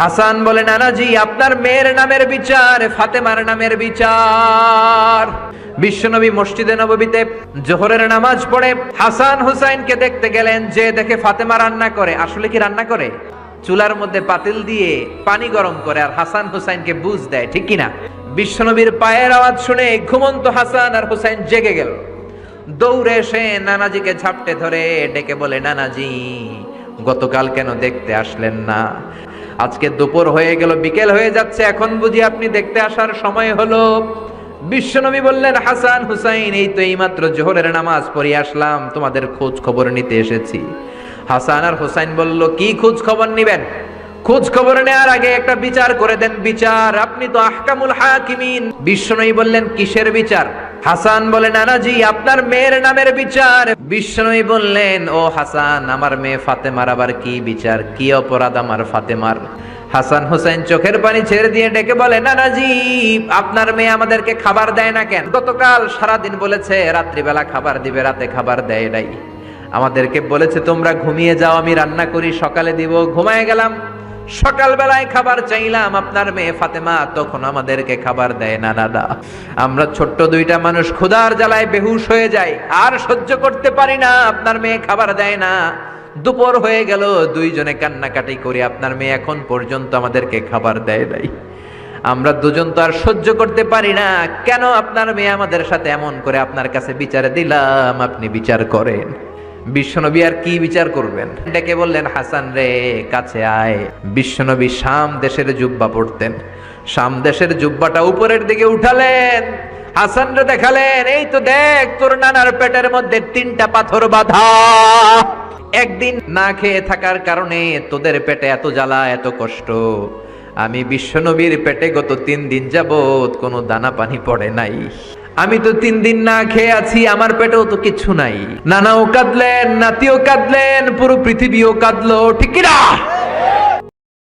হাসান বলে, নানাজি, আপনার মেয়ের নামের বিচার, ফাতেমার নামের বিচার। বিশ্বনবী মসজিদে নববীতে জোহরের নামাজ পড়ে হাসান হুসাইনকে দেখতে গেলেন যে দেখে ফাতেমা রান্না করে। আসলে কি রান্না করে? চুলার মধ্যে পাতিল দিয়ে পানি গরম করে আর হাসান হুসাইনকে বুঝ দেয়, ঠিক কিনা? বিশ্বনবীর পায়ের আওয়াজ শুনে ঘুমন্ত হাসান আর হুসাইন জেগে গেল। দৌড়ে এসে নানাজিকে ঝাপটে ধরে ডেকে বলে, নানাজি গতকাল কেন দেখতে আসলেন না? আজকে দুপুর হয়ে গেল, বিকেল হয়ে যাচ্ছে, এখন বুঝি আপনি দেখতে আসার সময় হলো। বিশ্বনবী বললেন, হাসান হুসাইন, এই তো এইমাত্র জোহরের নামাজ পড়ে আসলাম, তোমাদের খোঁজ খবর নিতে এসেছি। হাসান আর হুসাইন বলল, কি খোঁজ খবর নিবেন? খোঁজ খবর নেওয়ার আগে একটা বিচার করে দেন, বিচার। আপনি তো আহকামুল হাকিমিন। বিশ্বনবী বললেন, কিসের বিচার? হাসান বলে, নানাজি, আপনার মেয়ের নামের বিচার। বিশ্বনবী বললেন, ও হাসান, আমার মেয়ে ফাতেমার আবার কি বিচার? কি অপরাধ আমার ফাতেমার? হাসান হোসেন চোখের পানি ছেড়ে দিয়ে ডেকে বলে, নানাজি, আপনার মেয়ে আমাদেরকে খাবার দেয় না কেন? গতকাল সারাদিন বলেছে, রাত্রিবেলা খাবার দিবে, রাতে খাবার দেয় নাই। আমাদেরকে বলেছে, তোমরা ঘুমিয়ে যাও, আমি রান্না করি, সকালে দিব। ঘুমায় গেলাম। সকালবেলায় খাবার চাইলাম, আপনার মেয়ে ফাতেমা তখন আমাদেরকে খাবার দেয়, না দাদা আমরা ছোট্ট দুইটা মানুষ, ক্ষুধার জ্বালায় বেহুশ হয়ে যাই, আর সহ্য করতে পারি না, আপনার মেয়ে খাবার দেয় না। দুপুর হয়ে গেল, দুইজনে কান্নাকাটি করে আপনার মেয়ে এখন পর্যন্ত আমাদেরকে খাবার দেয় নাই। আমরা দুজন তো আর সহ্য করতে পারি না, কেন আপনার মেয়ে আমাদের সাথে এমন করে আপনার কাছে বিচারে দিলাম, আপনি বিচার করেন। বিশ্বনবী আর কি বিচার করবেন? ডেকে বললেন, হাসান রে, কাছে আয়। বিশ্বনবী শাম দেশের জুব্বা পড়তেন। শাম দেশের জুব্বাটা উপরের দিকে উঠালেন। হাসান রে দেখালেন, এই তো দেখ, তোর নানার পেটের মধ্যে তিনটা পাথর বাঁধা। একদিন না খেয়ে থাকার কারণে তোদের পেটে এত জ্বালা, এত কষ্ট। আমি বিশ্বনবীর পেটে গত তিন দিন যাবৎ কোনো দানা পানি পড়ে নাই। আমি তো তিন দিন না খেয়ে আছি, আমার পেটেও তো কিছু নাই। নানাও কাঁদলেন, নাতিও কাঁদলেন, পুরো পৃথিবীও কাঁদলো, ঠিক